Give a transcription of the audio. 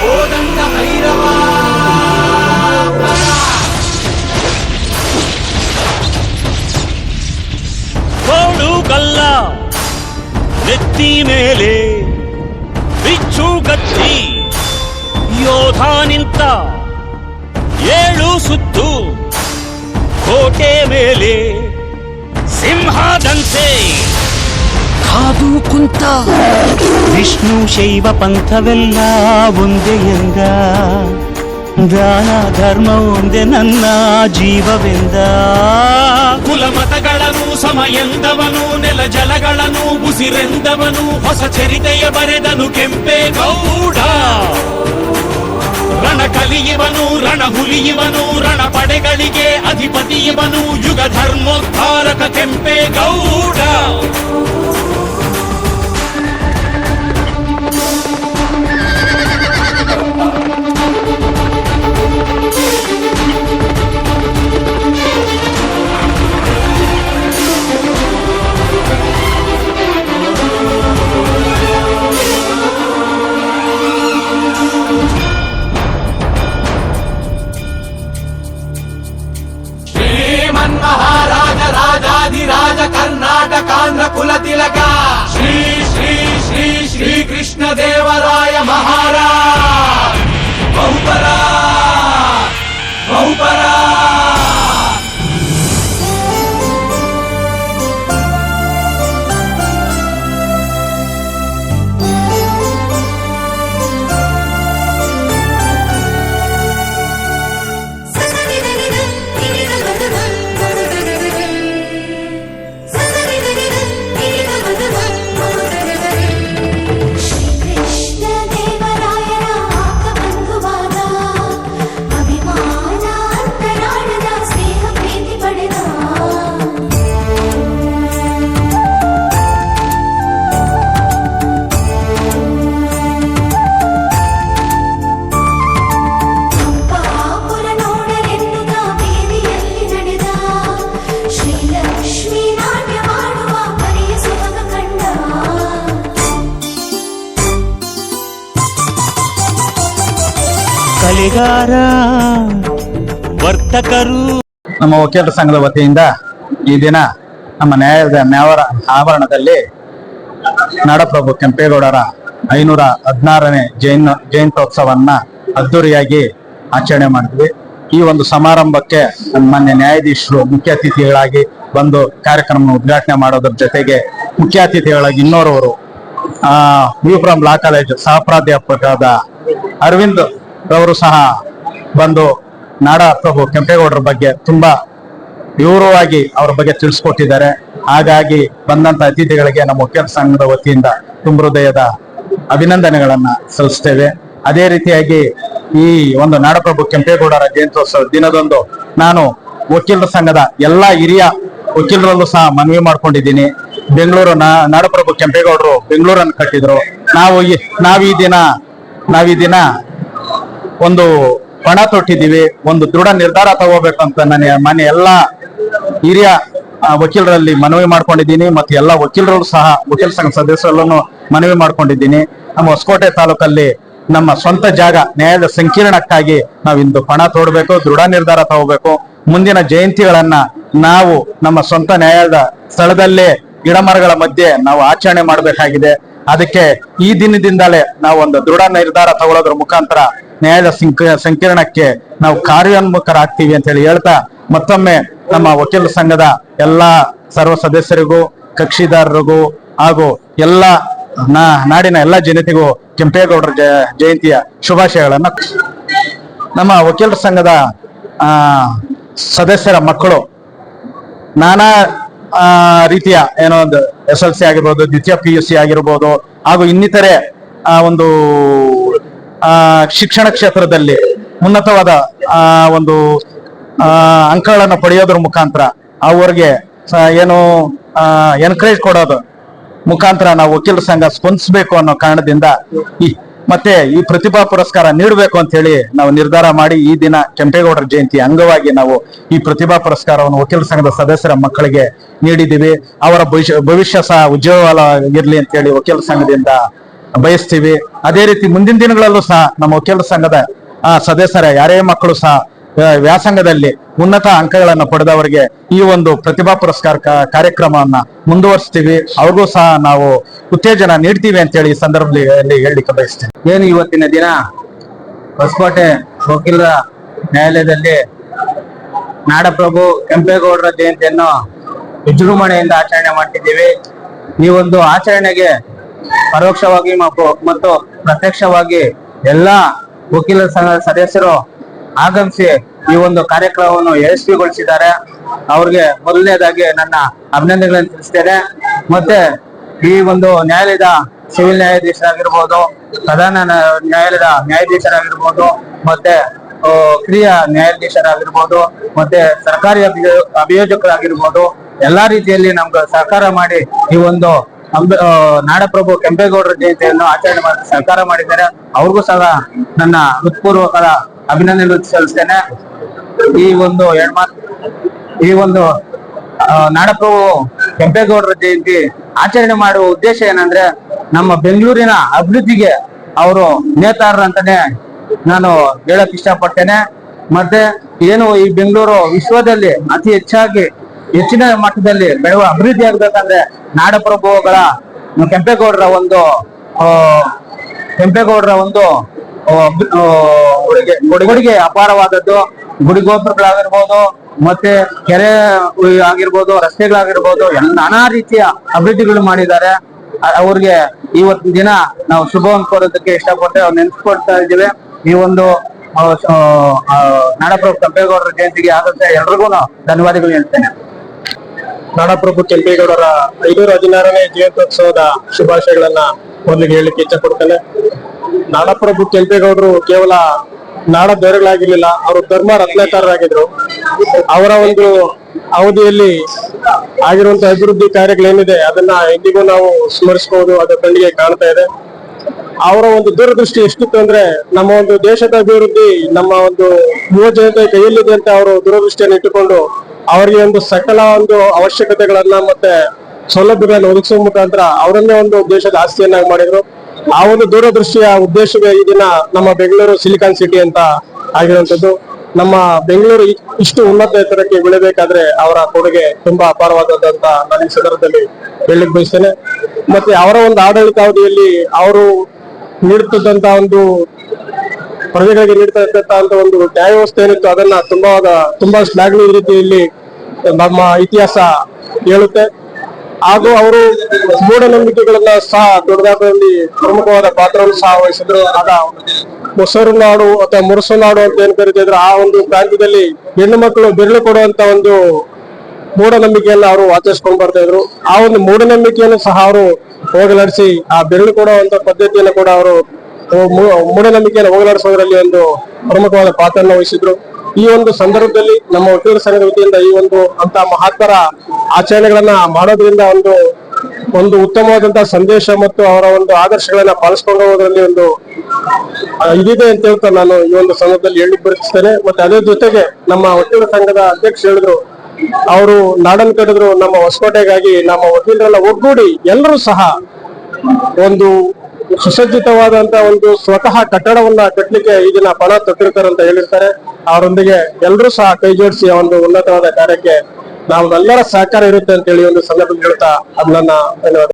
ಕೋದಂಡ ಭೈರವ ಕೋಡು ಗಲ್ಲ ನೆತ್ತಿ ಮೇಲೆ ಬಿಚ್ಚು ಗತ್ತಿ ಯೋಧ ನಿಂತ ಏಳು ಸುತ್ತು ಕೋಟೆ ಮೇಲೆ ಸಿಂಹದಂತೆ ಕಾದು ಕುಂತ ವಿಷ್ಣು ಶೈವ ಪಂಥವೆಲ್ಲ ಒಂದೇ ಎಂದ ದಾನ ಧರ್ಮ ಒಂದೇ ನನ್ನ ಜೀವವೆಂದ ಕುಲಮತಗಳನ್ನು ಸಮಯಂದವನು ನೆಲ ಜಲಗಳನ್ನು ಉಸಿರೆಂದವನು ಹೊಸ ಚರಿತೆಯ ಬರೆದನು ಕೆಂಪೇ ಗೌಡ ರಣ ಕಲಿಯುವನು ರಣ ಹುಲಿಯುವನು ರಣ ಪಡೆಗಳಿಗೆ ಅಧಿಪತಿ ಇವನು ಯುಗ ಧರ್ಮೋದ್ಧಾರಕ ಕೆಂಪೇ ಕಲೆಗಾರ ವರ್ತಕರು. ನಮ್ಮ ವಕೀಲರ ಸಂಘದ ವತಿಯಿಂದ ಈ ದಿನ ನಮ್ಮ ನ್ಯಾಯದ ನ್ಯಾಯವರ ಆವರಣದಲ್ಲಿ ನಾಡಪ್ರಭು ಕೆಂಪೇಗೌಡರ ಐನೂರ ಹದಿನಾರನೇ ಜೈನ ಜಯಂತ್ಯೋತ್ಸವನ್ನ ಅದ್ದೂರಿಯಾಗಿ ಆಚರಣೆ ಮಾಡಿದ್ವಿ. ಈ ಒಂದು ಸಮಾರಂಭಕ್ಕೆ ಮಾನ್ಯ ನ್ಯಾಯಾಧೀಶರು ಮುಖ್ಯ ಅತಿಥಿಗಳಾಗಿ ಬಂದು ಕಾರ್ಯಕ್ರಮ ಉದ್ಘಾಟನೆ ಮಾಡೋದ್ರ ಜೊತೆಗೆ ಮುಖ್ಯ ಅತಿಥಿಗಳಾಗಿ ಇನ್ನೋರವರು, ಆ ವಿಪುರಂ ಲಾ ಕಾಲೇಜ್ ಸಹ ಪ್ರಾಧ್ಯಾಪಕರಾದ ಅರವಿಂದ್ ರವರು ಸಹ ಬಂದು ನಾಡ ಪ್ರಭು ಕೆಂಪೇಗೌಡರ ಬಗ್ಗೆ ತುಂಬಾ ವಿವರವಾಗಿ ಅವರ ಬಗ್ಗೆ ತಿಳಿಸ್ಕೊಟ್ಟಿದ್ದಾರೆ. ಹಾಗಾಗಿ ಬಂದಂತ ಅತಿಥಿಗಳಿಗೆ ನಮ್ಮ ವಕೀಲ ಸಂಘದ ವತಿಯಿಂದ ತುಂಬ ಹೃದಯದ ಅಭಿನಂದನೆಗಳನ್ನ ಸಲ್ಲಿಸ್ತೇವೆ. ಅದೇ ರೀತಿಯಾಗಿ ಈ ಒಂದು ನಾಡಪ್ರಭು ಕೆಂಪೇಗೌಡರ ಜಯಂತ್ಯೋತ್ಸವ ದಿನದಂದು ನಾನು ವಕೀಲರ ಸಂಘದ ಎಲ್ಲಾ ಹಿರಿಯ ವಕೀಲರಲ್ಲೂ ಸಹ ಮನವಿ ಮಾಡ್ಕೊಂಡಿದ್ದೀನಿ. ಬೆಂಗಳೂರು ನಾಡಪ್ರಭು ಕೆಂಪೇಗೌಡರು ಬೆಂಗಳೂರನ್ನು ಕಟ್ಟಿದ್ರು. ನಾವು ನಾವು ಈ ದಿನ, ನಾವ್ ಈ ದಿನ ಒಂದು ಪಣ ತೊಟ್ಟಿದ್ದೀವಿ, ಒಂದು ದೃಢ ನಿರ್ಧಾರ ತಗೋಬೇಕಂತ ನನ್ನ ಮನೆ ಎಲ್ಲ ಹಿರಿಯ ವಕೀಲರಲ್ಲಿ ಮನವಿ ಮಾಡ್ಕೊಂಡಿದ್ದೀನಿ ಮತ್ತು ಎಲ್ಲ ವಕೀಲರು ಸಹ, ವಕೀಲ ಸಂಘ ಸದಸ್ಯರಲ್ಲೂ ಮನವಿ ಮಾಡ್ಕೊಂಡಿದ್ದೀನಿ. ನಮ್ಮ ಹೊಸಕೋಟೆ ತಾಲೂಕಲ್ಲಿ ನಮ್ಮ ಸ್ವಂತ ಜಾಗ, ನ್ಯಾಯದ ಸಂಕೀರ್ಣಕ್ಕಾಗಿ ನಾವು ಇಂದು ಪಣ ತೊಡಬೇಕು, ದೃಢ ನಿರ್ಧಾರ ತಗೋಬೇಕು. ಮುಂದಿನ ಜಯಂತಿಗಳನ್ನ ನಾವು ನಮ್ಮ ಸ್ವಂತ ನ್ಯಾಯದ ಸ್ಥಳದಲ್ಲೇ ಗಿಡಮರಗಳ ಮಧ್ಯೆ ನಾವು ಆಚರಣೆ ಮಾಡಬೇಕಾಗಿದೆ. ಅದಕ್ಕೆ ಈ ದಿನದಿಂದಲೇ ನಾವು ಒಂದು ದೃಢ ನಿರ್ಧಾರ ತಗೊಳ್ಳೋದ್ರ ಮುಖಾಂತರ ನ್ಯಾಯದ ಸಂಕ- ಸಂಕೀರ್ಣಕ್ಕೆ ನಾವು ಕಾರ್ಯೋನ್ಮುಖರಾಗ್ತೀವಿ ಅಂತ ಹೇಳಿ ಹೇಳ್ತಾ ಮತ್ತೊಮ್ಮೆ ನಮ್ಮ ವಕೀಲ ಸಂಘದ ಎಲ್ಲಾ ಸರ್ವ ಸದಸ್ಯರಿಗೂ, ಕಕ್ಷಿದಾರರಿಗೂ ಹಾಗೂ ಎಲ್ಲ ನಾಡಿನ ಎಲ್ಲ ಜನತೆಗೂ ಕೆಂಪೇಗೌಡರ ಜಯಂತಿಯ ಶುಭಾಶಯಗಳನ್ನು. ನಮ್ಮ ವಕೀಲರ ಸಂಘದ ಸದಸ್ಯರ ಮಕ್ಕಳು ನಾನಾ ರೀತಿಯ ಏನೋ ಒಂದು ಎಸ್ ಎಲ್ ಸಿ ಆಗಿರ್ಬೋದು, ದ್ವಿತೀಯ ಪಿ ಯು ಸಿ ಆಗಿರ್ಬೋದು ಹಾಗೂ ಇನ್ನಿತರೆ ಒಂದು ಶಿಕ್ಷಣ ಕ್ಷೇತ್ರದಲ್ಲಿ ಉನ್ನತವಾದ ಒಂದು ಅಂಕಗಳನ್ನು ಪಡೆಯೋದ್ರ ಮುಖಾಂತರ ಅವ್ರಿಗೆ ಏನು ಎನ್ಕರೇಜ್ ಕೊಡೋದು ಮುಖಾಂತರ ನಾವು ವಕೀಲರ ಸಂಘ ಸ್ಪಂದಿಸಬೇಕು ಅನ್ನೋ ಕಾರಣದಿಂದ ಈ, ಮತ್ತೆ ಈ ಪ್ರತಿಭಾ ಪುರಸ್ಕಾರ ನೀಡಬೇಕು ಅಂತ ಹೇಳಿ ನಾವು ನಿರ್ಧಾರ ಮಾಡಿ ಈ ದಿನ ಕೆಂಪೇಗೌಡರ ಜಯಂತಿ ಅಂಗವಾಗಿ ನಾವು ಈ ಪ್ರತಿಭಾ ಪುರಸ್ಕಾರವನ್ನು ವಕೀಲ ಸಂಘದ ಸದಸ್ಯರ ಮಕ್ಕಳಿಗೆ ನೀಡಿದ್ದೀವಿ. ಅವರ ಭವಿಷ್ಯ ಭವಿಷ್ಯ ಸಹ ಉಜ್ವಲವಾಗಿರ್ಲಿ ಅಂತ ಹೇಳಿ ವಕೀಲ ಸಂಘದಿಂದ ಬಯಸ್ತೀವಿ. ಅದೇ ರೀತಿ ಮುಂದಿನ ದಿನಗಳಲ್ಲೂ ಸಹ ನಮ್ಮ ವಕೀಲರ ಸಂಘದ ಆ, ಸದಸ್ಯರ ಯಾರೇ ಮಕ್ಕಳು ಸಹ ವ್ಯಾಸಂಗದಲ್ಲಿ ಉನ್ನತ ಅಂಕಗಳನ್ನು ಪಡೆದವರಿಗೆ ಈ ಒಂದು ಪ್ರತಿಭಾ ಪುರಸ್ಕಾರ ಕಾರ್ಯಕ್ರಮವನ್ನ ಮುಂದುವರಿಸ್ತೀವಿ. ಅವ್ರಿಗೂ ಸಹ ನಾವು ಉತ್ತೇಜನ ನೀಡ್ತೀವಿ ಅಂತೇಳಿ ಈ ಸಂದರ್ಭದಲ್ಲಿ ಹೇಳಲಿಕ್ಕೆ ಬಯಸ್ತೀನಿ. ಏನು ಇವತ್ತಿನ ದಿನ? ಹೊಸಕೋಟೆ ವಕೀಲರ ನ್ಯಾಯಾಲಯದಲ್ಲಿ ನಾಡಪ್ರಭು ಕೆಂಪೇಗೌಡರ ಜಯಂತಿಯನ್ನು ವಿಜೃಂಭಣೆಯಿಂದ ಆಚರಣೆ ಮಾಡ್ತಿದ್ದೀವಿ. ಈ ಒಂದು ಆಚರಣೆಗೆ ಪರೋಕ್ಷವಾಗಿ ಮತ್ತು- ಪ್ರತ್ಯಕ್ಷವಾಗಿ ಎಲ್ಲ ವಕೀಲ ಸಂಘದ ಸದಸ್ಯರು ಆಗಮಿಸಿ ಈ ಒಂದು ಕಾರ್ಯಕ್ರಮವನ್ನು ಯಶಸ್ವಿಗೊಳಿಸಿದ್ದಾರೆ. ಅವ್ರಿಗೆ ಮೊದಲನೇದಾಗಿ ನನ್ನ ಅಭಿನಂದನೆಗಳನ್ನು ತಿಳಿಸ್ತೇನೆ. ಮತ್ತೆ ಈ ಒಂದು ನ್ಯಾಯಾಲಯದ ಸಿವಿಲ್ ನ್ಯಾಯಾಧೀಶರಾಗಿರ್ಬೋದು, ಪ್ರಧಾನ ನ್ಯಾ- ನ್ಯಾಯಾಲಯದ ನ್ಯಾಯಾಧೀಶರಾಗಿರ್ಬೋದು, ಮತ್ತೆ ಕ್ರಿಯಾ ನ್ಯಾಯಾಧೀಶರಾಗಿರ್ಬೋದು, ಮತ್ತೆ ಸರ್ಕಾರಿ ಅಭಿಯೋ, ಅಭಿಯೋಜಕರಾಗಿರ್ಬೋದು, ಎಲ್ಲಾ ರೀತಿಯಲ್ಲಿ ನಮ್ಗೆ ಸಹಕಾರ ಮಾಡಿ ಈ ಒಂದು ಅಂಬೆ- ನಾಡಪ್ರಭು ಕೆಂಪೇಗೌಡರ ಜಯಂತಿಯನ್ನು ಆಚರಣೆ ಮಾಡಿ ಸರ್ಕಾರ ಮಾಡಿದ್ದಾರೆ. ಅವ್ರಿಗೂ ಸಹ ನನ್ನ ಹೃತ್ಪೂರ್ವಕರ ಅಭಿನಂದನೆ ಸಲ್ಲಿಸ್ತೇನೆ. ಈ ಒಂದು ಎರಡ್ ಮಾತು, ಈ ಒಂದು ನಾಡಪ್ರಭು ಕೆಂಪೇಗೌಡರ ಜಯಂತಿ ಆಚರಣೆ ಮಾಡುವ ಉದ್ದೇಶ ಏನಂದ್ರೆ, ನಮ್ಮ ಬೆಂಗಳೂರಿನ ಅಭಿವೃದ್ಧಿಗೆ ಅವರು ನೇತಾರರಂತಾನೆ ನಾನು ಹೇಳಕ್ ಇಷ್ಟಪಡ್ತೇನೆ. ಮತ್ತೆ ಏನು ಈ ಬೆಂಗಳೂರು ವಿಶ್ವದಲ್ಲಿ ಅತಿ ಹೆಚ್ಚಾಗಿ ಹೆಚ್ಚಿನ ಮಟ್ಟದಲ್ಲಿ ಬೆಳೆಯುವ ಅಭಿವೃದ್ಧಿ ಆಗ್ಬೇಕಂದ್ರೆ ನಾಡಪ್ರಭುಗಳ ಕೆಂಪೇಗೌಡರ ಒಂದು ಕೆಂಪೇಗೌಡರ ಒಂದು ಕೊಡುಗೆ ಅಪಾರವಾದದ್ದು. ಗುಡಿ ಗೋಪುರಗಳಾಗಿರ್ಬೋದು, ಮತ್ತೆ ಕೆರೆ ಆಗಿರ್ಬೋದು, ರಸ್ತೆಗಳಾಗಿರ್ಬೋದು ನಾನಾ ರೀತಿಯ ಅಭಿವೃದ್ಧಿಗಳು ಮಾಡಿದ್ದಾರೆ. ಅವ್ರಿಗೆ ಇವತ್ತಿನ ದಿನ ನಾವು ಶುಭವನ್ನು ಕೋರೋದಕ್ಕೆ ಇಷ್ಟಪಟ್ಟು ಅವ್ರು ನೆನ್ಸ್ಕೊಡ್ತಾ ಇದ್ದೀವಿ. ಈ ಒಂದು ನಾಡಪ್ರಭು ಕೆಂಪೇಗೌಡರ ಜಯಂತಿಗೆ ಆದಂತೆ ಎಲ್ರಿಗೂ ಧನ್ಯವಾದಗಳು ಹೇಳ್ತೇನೆ. ನಾಡಪ್ರಭು ಕೆಂಪೇಗೌಡರ ಐನೂರ ಹದಿನಾರನೇ ಜಯಂತ್ಯೋತ್ಸವದ ಶುಭಾಶಯಗಳನ್ನ ಮೊದಲಿಗೆ ಹೇಳಲಿಕ್ಕೆ ಇಚ್ಛೆ ನಾಡಪ್ರಭು ಕೆಂಪೇಗೌಡರು ಕೇವಲ ನಾಡ ಅವರು ಧರ್ಮ ರತ್ನಕಾರರಾಗಿದ್ರು. ಅವರ ಒಂದು ಅವಧಿಯಲ್ಲಿ ಆಗಿರುವಂತ ಅಭಿವೃದ್ಧಿ ಕಾರ್ಯಗಳೇನಿದೆ, ಅದನ್ನ ಎಂದಿಗೂ ನಾವು ಸ್ಮರಿಸಬಹುದು ಅದರ ಕಣ್ಣಿಗೆ ಕಾಣ್ತಾ ಇದೆ. ಅವರ ಒಂದು ದೂರದೃಷ್ಟಿ ಎಷ್ಟಿತ್ತು ಅಂದ್ರೆ, ನಮ್ಮ ಒಂದು ದೇಶದ ಅಭಿವೃದ್ಧಿ, ನಮ್ಮ ಒಂದು ಯುವ ಜನತೆ ಕೈಯಲ್ಲಿದೆ ಅಂತ ಅವರು ದೂರದೃಷ್ಟಿಯನ್ನು ಇಟ್ಟುಕೊಂಡು ಅವರಿಗೆ ಒಂದು ಸಕಲ ಒಂದು ಅವಶ್ಯಕತೆಗಳನ್ನ ಮತ್ತೆ ಸೌಲಭ್ಯಗಳನ್ನು ಒದಗಿಸುವ ಮುಖಾಂತರ ಅವರನ್ನೇ ಒಂದು ದೇಶದ ಆಸ್ತಿಯನ್ನಾಗಿ ಮಾಡಿದ್ರು. ಆ ಒಂದು ದೂರದೃಷ್ಟಿಯ ಉದ್ದೇಶವೇ ಈ ದಿನ ನಮ್ಮ ಬೆಂಗಳೂರು ಸಿಲಿಕಾನ್ ಸಿಟಿ ಅಂತ ಆಗಿರುವಂತದ್ದು ನಮ್ಮ ಬೆಂಗಳೂರು ಇಷ್ಟು ಉನ್ನತ ಎತ್ತರಕ್ಕೆ ಬೆಳಿಬೇಕಾದ್ರೆ ಅವರ ಕೊಡುಗೆ ತುಂಬಾ ಅಪಾರವಾದದ್ದು ನಾನು ಈ ಸಂದರ್ಭದಲ್ಲಿ ಹೇಳಲಿಕ್ಕೆ ಬಯಸ್ತೇನೆ. ಮತ್ತೆ ಅವರ ಒಂದು ಆಡಳಿತಾವಧಿಯಲ್ಲಿ ಅವರು ನೀಡುತ್ತಿದ್ದಂತ ಒಂದು ಪ್ರಜೆಗಳಿಗೆ ನೀಡ್ತಾ ಇದ್ದಂತ ಒಂದು ನ್ಯಾಯ ವ್ಯವಸ್ಥೆ ಏನಿತ್ತು ಅದನ್ನ ತುಂಬಾ ತುಂಬಾ ಶ್ಲಾಘನೀಯ ರೀತಿಯಲ್ಲಿ ನಮ್ಮ ಇತಿಹಾಸ ಹೇಳುತ್ತೆ. ಹಾಗೂ ಅವರು ಮೂಢನಂಬಿಕೆಗಳನ್ನ ಸಹ ದೊಡ್ಡದಾದಲ್ಲಿ ಪ್ರಮುಖವಾದ ಪಾತ್ರವನ್ನು ಸಹ ವಹಿಸಿದ್ರು. ಆಗ ಮೊಸರು ನಾಡು ಅಥವಾ ಮುರುಸು ನಾಡು ಅಂತ ಏನ್ ಇದ್ರು, ಆ ಒಂದು ಪ್ರಾಂತ್ಯದಲ್ಲಿ ಹೆಣ್ಣು ಮಕ್ಕಳು ಬೆರಳು ಕೊಡುವಂತ ಒಂದು ಮೂಢನಂಬಿಕೆಯನ್ನು ಅವರು ಆಚರಿಸ್ಕೊಂಡು ಬರ್ತಾ ಇದ್ರು. ಆ ಒಂದು ಮೂಢನಂಬಿಕೆಯನ್ನು ಸಹ ಅವರು ಹೋಗಲಾಡಿಸಿ ಆ ಬೆರಳು ಕೊಡುವಂತ ಪದ್ಧತಿಯನ್ನು ಕೂಡ ಅವರು ಮೂಢನಂಬಿಕೆಯನ್ನು ಹೋಗಲಾಡಿಸೋದ್ರಲ್ಲಿ ಒಂದು ಪ್ರಮುಖವಾದ ಪಾತ್ರವನ್ನು ವಹಿಸಿದ್ರು. ಈ ಒಂದು ಸಂದರ್ಭದಲ್ಲಿ ನಮ್ಮ ವಕೀಲರ ಸಂಘದ ವತಿಯಿಂದ ಈ ಒಂದು ಅಂತ ಮಹಾತ್ಮರ ಆಚರಣೆಗಳನ್ನ ಮಾಡೋದ್ರಿಂದ ಒಂದು ಒಂದು ಉತ್ತಮವಾದಂತಹ ಸಂದೇಶ ಮತ್ತು ಅವರ ಒಂದು ಆದರ್ಶಗಳನ್ನ ಪಾಲಿಸ್ಕೊಂಡು ಹೋಗೋದ್ರಲ್ಲಿ ಒಂದು ಇದಿದೆ ಅಂತ ಹೇಳ್ತಾ ನಾನು ಈ ಒಂದು ಸಂದರ್ಭದಲ್ಲಿ ಹೇಳಿ ಬರುತ್ತೇನೆ. ಮತ್ತೆ ಅದೇ ಜೊತೆಗೆ ನಮ್ಮ ವಕೀಲರ ಸಂಘದ ಅಧ್ಯಕ್ಷ ಹೇಳಿದ್ರು, ಅವರು ನಾಡನ್ ಕಡಿದ್ರು ನಮ್ಮ ಹೊಸಕೋಟೆಗಾಗಿ ನಮ್ಮ ವಕೀಲರೆಲ್ಲ ಒಗ್ಗೂಡಿ ಎಲ್ಲರೂ ಸಹ ಒಂದು ಸುಸಜ್ಜಿತವಾದಂತ ಒಂದು ಸ್ವತಃ ಕಟ್ಟಡವನ್ನ ಕಟ್ಟಲಿಕ್ಕೆ ಈಗಿನ ಪಣ ತೊಟ್ಟಿರ್ತಾರೆ ಅಂತ ಹೇಳಿರ್ತಾರೆ. ಅವರೊಂದಿಗೆ ಎಲ್ಲರೂ ಸಹ ಕೈ ಜೋಡಿಸಿ ಒಂದು ಉನ್ನತವಾದ ಕಾರ್ಯಕ್ಕೆ ನಾವೆಲ್ಲರ ಸಹಕಾರ ಇರುತ್ತೆ ಅಂತ ಹೇಳಿ ಒಂದು ಸಂದರ್ಭದಲ್ಲಿ ಹೇಳ್ತಾ ಅದನ್ನ